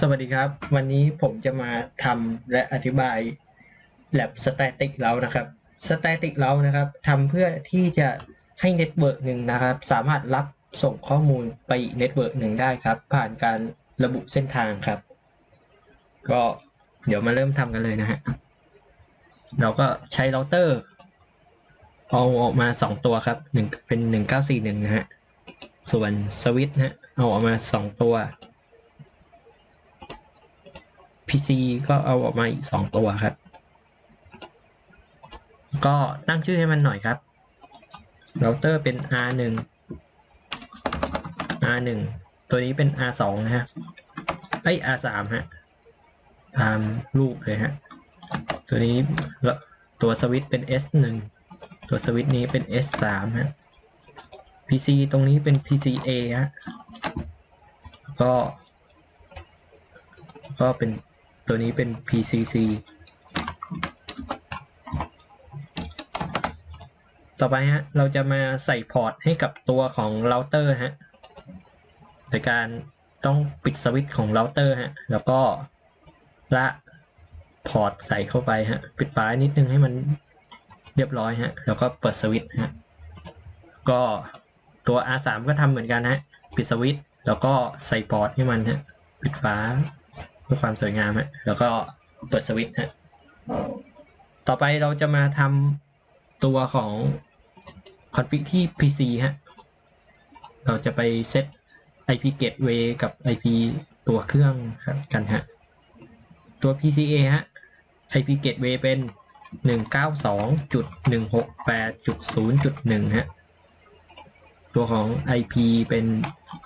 สวัสดีครับ วันนี้ผมจะมาทำและอธิบาย Lab Static เรานะครับ Static เรานะครับทำเพื่อที่จะให้เน็ตเวิร์กหนึ่งนะครับ สามารถรับส่งข้อมูลไปอีกเน็ตเวิร์กหนึ่งได้ครับ ผ่านการระบุเส้นทางครับ ก็เดี๋ยวมาเริ่มทำกันเลยนะฮะเราก็ใช้เราเตอร์เอาออกมาสองตัวครับหนึ่งเป็นหนึ่งเก้าสี่หนึ่งนะฮะ ส่วนสวิตช์นะฮะเอาออกมาสองตัว PC ก็เอาออกมาอีกสองตัวครับ ก็ตั้งชื่อให้มันหน่อยครับเราเตอร์เป็น R1 R1 ตัวนี้เป็น R2 นะฮะไอย R3 ฮะ ตามรูปเลยฮะ ตัวนี้แล้วตัวสวิตเป็น S1 ตัวสวิตนี้เป็น S3 ฮะ PC ตรงนี้เป็น PCA ฮะ ก็ ก็เป็น ตัวนี้เป็น PCC ต่อไปฮะ เราจะมาใส่พอร์ตให้กับตัวของเราเตอร์ฮะ โดยการต้องปิดสวิตช์ของเราเตอร์ฮะ แล้วก็ละพอร์ตใส่เข้าไปฮะ ปิดฝานิดนึงให้มันเรียบร้อยฮะ แล้วก็เปิดสวิตช์ฮะ ก็ตัว R3 ก็ทำเหมือนกันฮะ ปิดสวิตช์แล้วก็ใส่พอร์ตให้มันฮะ ปิดฝา พื่อความสวยงามฮะแล้วก็เปิดสวิตช์ฮะต่อไปเราจะมาทำตัวของ config ที่ PC ฮะ เราจะไปเซต IP gateway กับ IP ตัวเครื่องครับกันฮะ ตัว PCA ฮะ IP gateway เป็น 192.168.0.1 ฮะ ตัวของ IP เป็น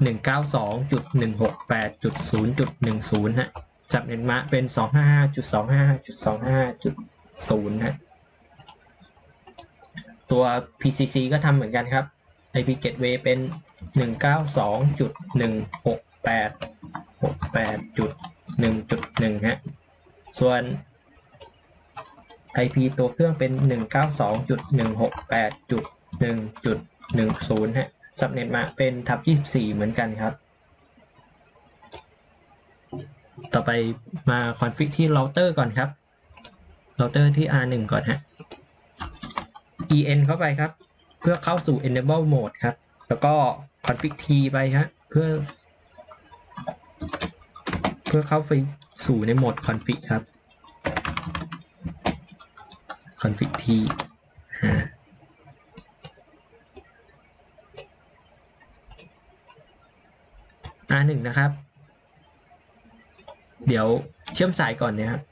192.168.0.10 ฮะ สับเน็ตมาเป็น 255.255.25.0ฮะตัว PCC ก็ทำเหมือนกันครับ IP gateway เป็น 192.168.68.1.1 ฮะ ส่วน IP ตัวเครื่องเป็น 192.168.1.10 ฮะสับเน็ตมาเป็นทับ 24 เหมือนกันครับ ต่อไปมาคอนฟิกที่เราเตอร์ก่อนครับเราเตอร์ที่ R1 ก่อนฮะ en เข้าไปครับ เพื่อเข้าสู่ enable mode ครับ แล้วก็ config t ไปฮะเพื่อ เพื่อเข้าไปสู่ในโหมด config ครับ config t ฮะ R1 นะครับ เดี๋ยวเชื่อมสายก่อนเนี่ยครับ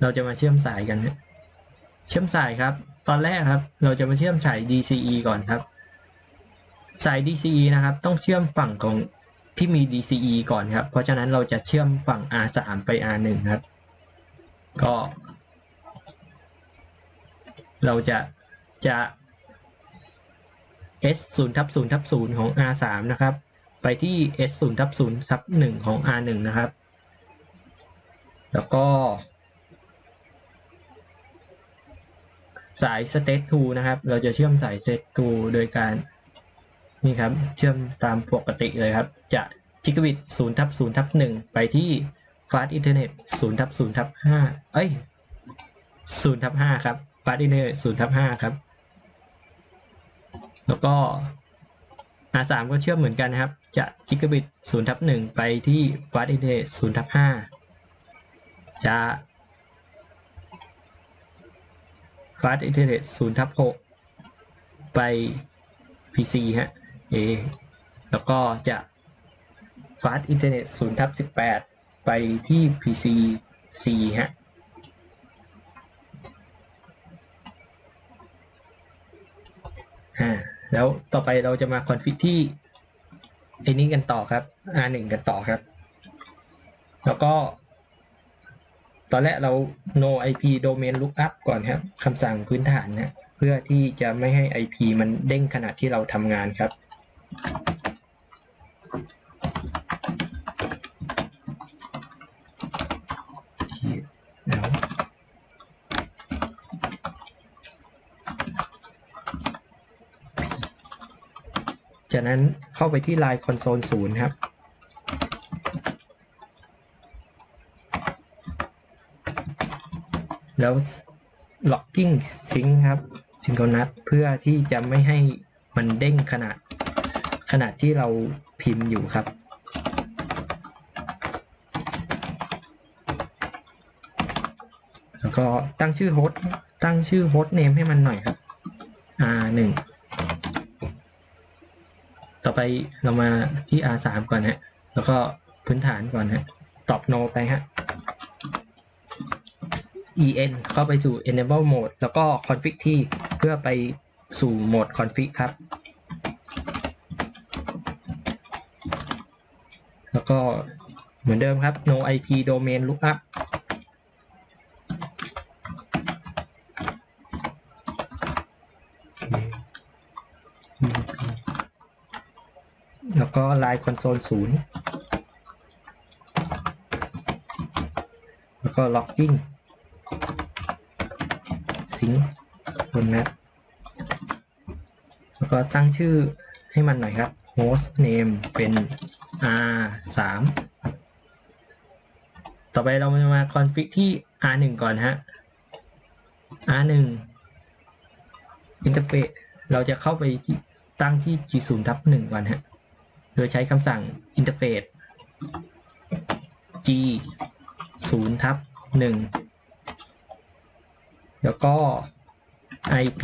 เราจะมาเชื่อมสายกันนะเชื่อมสายครับ ตอนแรกครับ เราจะมาเชื่อมสาย DCE ก่อนครับ สาย DCE นะครับ ต้องเชื่อมฝั่งของที่มี DCE ก่อนครับ เพราะฉะนั้นเราจะเชื่อมฝั่ง R3 ไป R1 ครับ ก็ เราจะจะ S 0ทับ0ทับ0ของ R3 นะครับ ไปที่ S 0ทับ0ทับ1ของ R1 นะครับ แล้วก็ สาย state to นะครับ เราจะเชื่อมสาย state to โดยการ นี่ครับ เชื่อมตามปกติเลยครับ จะ gigabit 0ทับ0ทับ1ไปที่ fast internet 0ทับ0ทับ5เอ้ย0ทับ5ครับ fast internet 0ทับ5ครับ แล้วก็ R3 ก็เชื่อมเหมือนกันนะครับ จะ gigabit 0ทับ1ไปที่ fast internet 0ทับ5จะ fast internet 0ทับ6ไป PC ฮะ A แล้วก็จะ fast internet 0ทับ18 ไปที่ PC C ฮะอ่าแล้วต่อไปเราจะมาคอนฟิกที่ ไอ้นี้กันต่อครับ R1 กันต่อครับ แล้วก็ ตอนแรกเรา no IP domain lookup ก่อนครับคำสั่งพื้นฐานนะเพื่อที่จะไม่ให้ IP มันเด้งขณะที่เราทำงานครับ จากนั้นเข้าไปที่ไลน์คอนโซลศูนย์ครับ แล้ว Locking Sync ครับ Synchronous เพื่อที่จะไม่ให้มันเด้งขนาดขนาดที่เราพิมพ์อยู่ครับ แล้วก็ตั้งชื่อโฮสต์ตั้งชื่อโฮสต์เนมให้มันหน่อยครับ R1 ต่อไปเรามาที่ r สามก่อนฮะ แล้วก็พื้นฐานก่อนฮะ ตอบ no ไปฮะ en เข้าไปสู่ enable mode แล้วก็ config ที่เพื่อไปสู่โหมด config ครับ แล้วก็เหมือนเดิมครับ no ip domain lookup แล้วก็ line console ศูนย์แล้วก็ logging ซิงคนนะแล้วก็ตั้งชื่อให้มันหน่อยครับ host name เป็น r 3ต่อไปเรามา config ที่ r 1ก่อนฮะ r 1 interface เราจะเข้าไปตั้งที่ g 0ทับ1ก่อนฮะ โดยใช้คำสั่ง interface g 0ทับ1แล้วก็ IP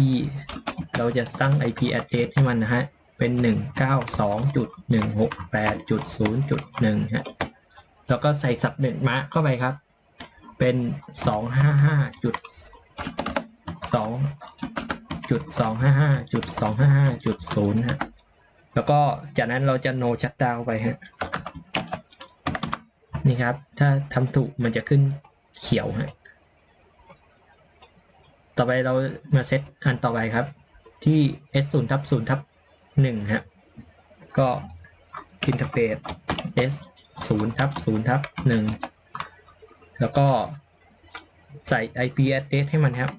เราจะตั้ง IP address ให้มันนะฮะ เป็น 192.168.0.1ฮะ แล้วก็ใส่สับเน็ตมาเข้าไปครับ เป็น 255.2.255.255.0ฮะ แล้วก็จากนั้นเราจะ no shutdown ไปฮะนี่ครับ ถ้าทำถูกมันจะขึ้นเขียวฮะต่อไปเรามาเซตอันต่อไปครับ ที่ s 0ทับ0ทับ1ฮะก็ interface s 0ทับ0ทับ1แล้วก็ใส่ IP address ให้มันครับ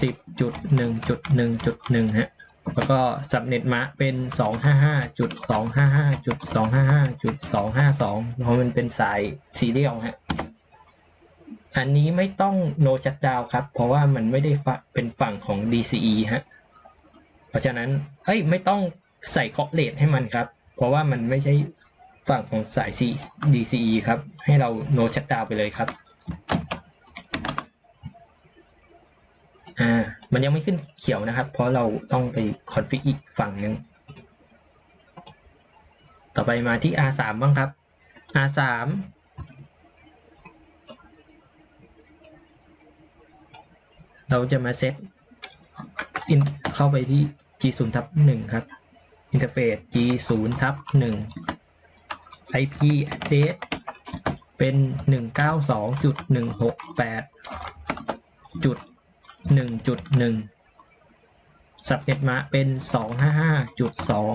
สิบจุดหนึ่งจุดหนึ่งจุดหนึ่งฮะแล้วก็สับเน็ตมาเป็นสองห้าห้าจุดสองห้าห้าจุดสองห้าห้าจุดสองห้าสองเพราะมันเป็นสายซีเรียลฮะ อันนี้ไม่ต้อง no shutdown ครับ เพราะว่ามันไม่ได้เป็นฝั่งของ DCE ฮะ เพราะฉะนั้น เอ้ย ไม่ต้องใส่เคาะเลทให้มันครับ เพราะว่ามันไม่ใช่ฝั่งของสาย DCE ครับ ให้เรา no shutdown ไปเลยครับ อ่า มันยังไม่ขึ้นเขียวนะครับ เพราะเราต้องไปคอนฟิกอีกฝั่งหนึ่งต่อไปมาที่ R3 บ้างครับ R3 เราจะมาเซตเข้าไปที่ G0 ทับ1ครับอินเทอร์เฟซ G0 ทับ1 IP address เป็น 192.168จุด หนึ่งจุดหนึ่งสับเน็ตมาเป็นสองห้าห้าจุดสอง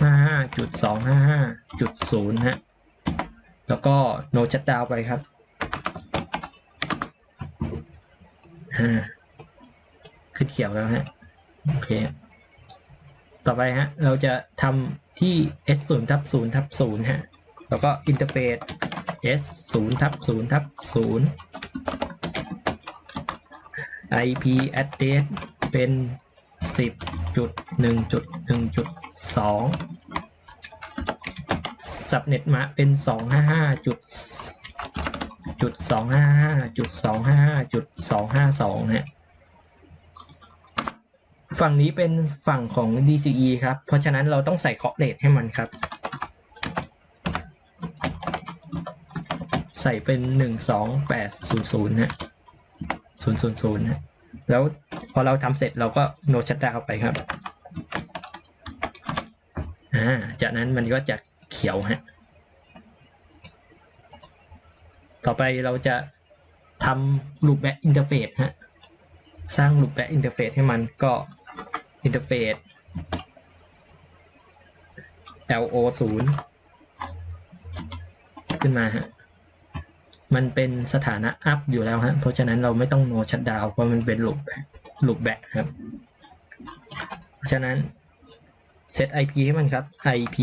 ห้าห้าจุดสองห้าห้าจุดศูนย์ฮะแล้วก็โนชัดดาวไปครับอ่าขึ้นเขียวแล้วฮะโอเค ต่อไปฮะ เราจะทำที่ s 0ทับ0ทับ0ฮะ แล้วก็อินเทอร์เฟซ s 0ทับ0ทับ0 IP address เป็น 10.1.1.2 subnet มาเป็น 255.255.255.252ฮะฝั่งนี้เป็นฝั่งของ DCE ครับ เพราะฉะนั้นเราต้องใส่เคาะเลทให้มันครับ ใส่เป็น 12800ฮะ ศูนย์ศูนย์ศูนย์ฮะแล้วพอเราทำเสร็จเราก็โนชัดดาวไปครับอ่าจากนั้นมันก็จะเขียวฮะต่อไปเราจะทำรูปแบบอินเทอร์เฟซฮะสร้างรูปแบบอินเทอร์เฟซให้มันก็อินเทอร์เฟซ LO 0ขึ้นมาฮะ มันเป็นสถานะอัพอยู่แล้วฮะเพราะฉะนั้นเราไม่ต้องโนชัดดาวเพราะมันเป็นลูปลูปแบ็ครับ เพราะฉะนั้นเซต IP ให้มันครับ IP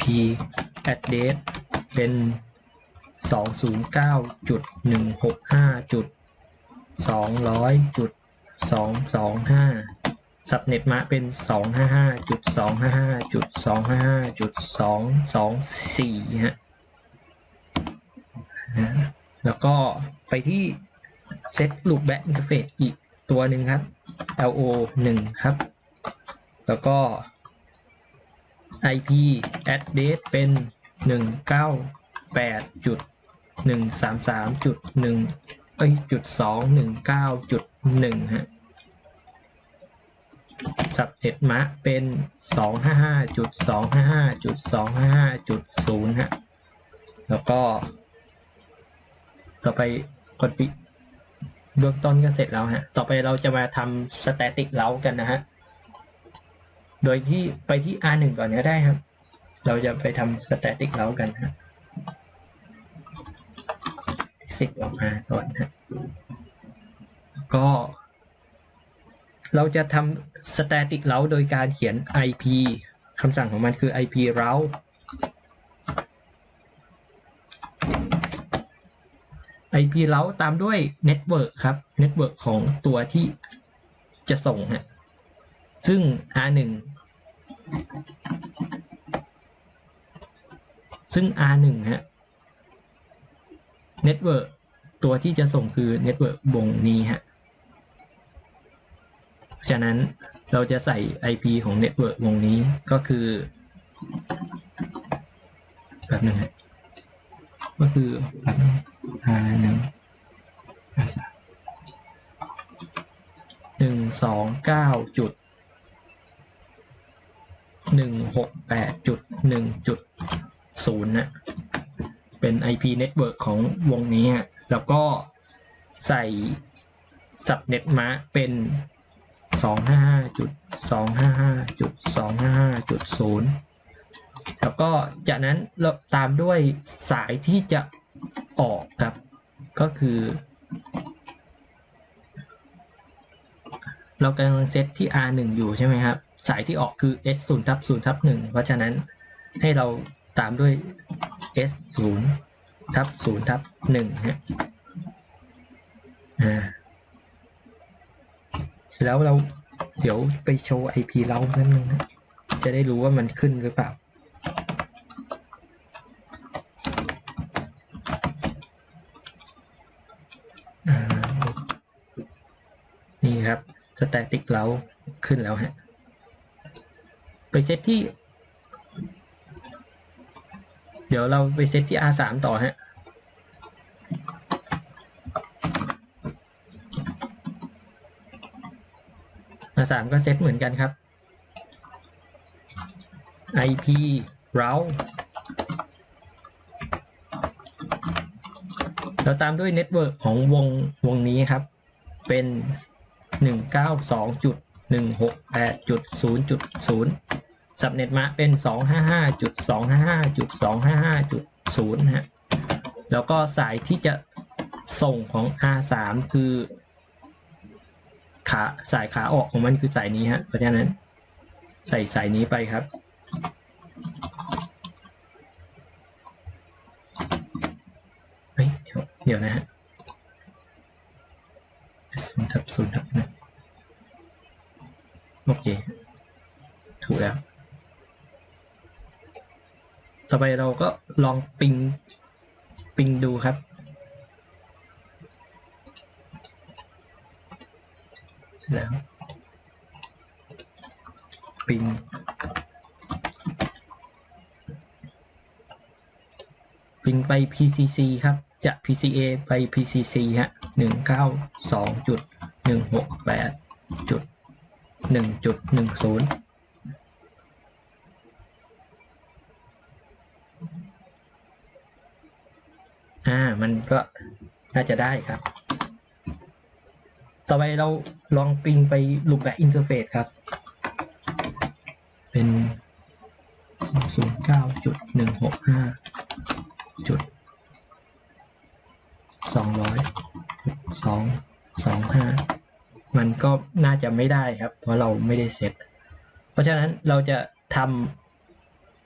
p address เป็น 209.165.200.225สับเน็ตมาเป็น 255.255.255.224ฮะ แล้วก็ไปที่เซต loop back interface อีกตัวหนึ่งครับ LO 1 ครับ แล้วก็ IP address เป็น 198.133.1เอ้ยจุด219.1ฮะสับเอ็ดมะเป็น 255.255.255.0ฮะแล้วก็ ต่อไปกดปิเบื้องต้นก็เสร็จแล้วฮะ ต่อไปเราจะมาทำ static เล้ากันนะฮะ โดยที่ไปที่ R1 ก่อนก็ได้ครับ เราจะไปทำ static เล้ากันฮะสิกออกมาก่อนฮะ ก็ เราจะทำ static เล้าโดยการเขียน IP คำสั่งของมันคือ IP เล้า IP เล้าตามด้วย Network ครับ Network ของตัวที่จะส่งฮะซึ่ง R1 ซึ่ง R1 ฮะ Network ตัวที่จะส่งคือ Network วงนี้ฮะฉะนั้นเราจะใส่ IP ของ Network วงนี้ก็คือแบบนึงฮะก็คือแบบ หนึ่งหนึ่งสองเก้าจุดหนึ่งหกแปดจุดหนึ่งจุดศูนย์นะเป็น IP network ของวงนี้ แล้วก็ใส่สับเน็ตมาเป็นสองห้าจุดสองห้าห้าจุดสองห้าห้าจุดศูนย์แล้วก็จากนั้นเราตามด้วยสายที่จะ ออกครับ ก็คือ เรากำลังเซตที่ R1 อยู่ใช่ไหมครับ สายที่ออกคือ S0 ทับ0ทับ1เพราะฉะนั้นให้เราตามด้วย S0 ทับ0ทับ1ฮะอ่าเสร็จแล้วเราเดี๋ยวไปโชว์ IP เราแป๊บนึงนะจะได้รู้ว่ามันขึ้นหรือเปล่านี่ครับ สแตติกเราขึ้นแล้วฮะ ไปเซตที่ เดี๋ยวเราไปเซตที่ R3 ต่อฮะ R3 ก็เซตเหมือนกันครับ IP route แล้วตามด้วยเน็ตเวิร์กของวงวงนี้ครับ เป็น 192.168.0.0 สับเน็ตมาเป็น 255.255.255.0ฮะแล้วก็สายที่จะส่งของ R3 คือขาสายขาออกของมันคือสายนี้ฮะเพราะฉะนั้นใส่สายนี้ไปครับเฮ้ยเดี๋ยวนะฮะ ศูนย์ทับหนึ่งโอเค ถูกแล้ว ต่อไปเราก็ลองปิง ปิงดูครับเสร็จแล้ว ปิงปิงไป PCC ครับจะ PCA ไป PCC ฮะ 192.1 หนึ่งหกแปดจุดหนึ่งจุดหนึ่งศูนย์อ่า มันก็น่าจะได้ครับ ต่อไปเราลองปิงไปลูปแบบอินเทอร์เฟซครับ เป็นศูนย์เก้าจุดหนึ่งหกห้าจุด สองห้ามันก็น่าจะไม่ได้ครับ เพราะเราไม่ได้เซตเพราะฉะนั้นเราจะท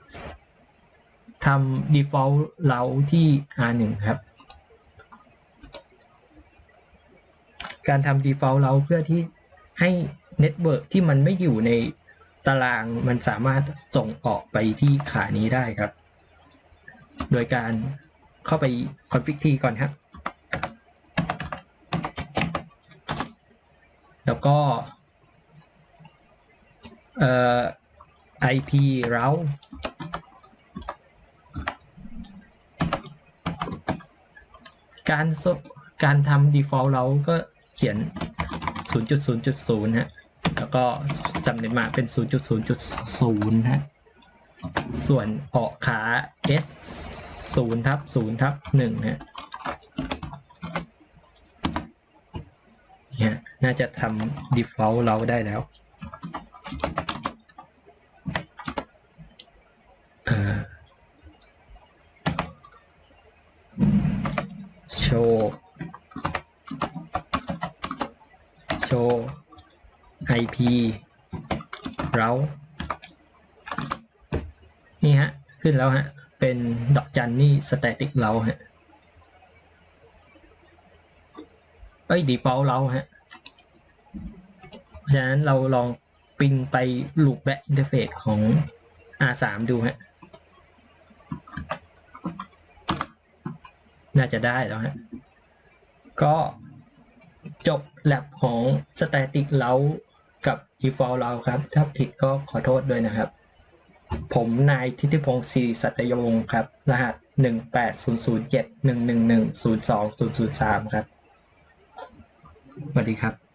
ำทำ default เราที่ R1 ครับ การทำ default เราเพื่อที่ให้เน็ตเวิร์กที่มันไม่อยู่ในตารางมันสามารถส่งออกไปที่ขานี้ได้ครับ โดยการเข้าไป config t ก่อนครับ แล้วก็เอ่อ IP route การการทำ default เราก็เขียน 0.0.0 ฮะ แล้วก็จำเนมาเป็น 0.0.0 ฮะ ส่วนออกขา S 0ทับ0ทับ1ฮะ เนี่ยน่าจะทำ default เราได้แล้วโชว์โชว์ IP เรานี่ฮะ ขึ้นแล้วฮะ เป็นดอกจันนี่ static เราฮะ เอ้ย default เราฮะเพราะฉะนั้นเราลองปิงไป loopback interface ของ R3 ดูฮะ น่าจะได้แล้วฮะ ก็จบแลบของ static เรากับ default เราครับ ถ้าผิดก็ขอโทษด้วยนะครับ ผมนายทิติพงศ์ศรีสัตยงค์ครับ รหัส 18007 111 02 003 ครับ สวัสดีครับ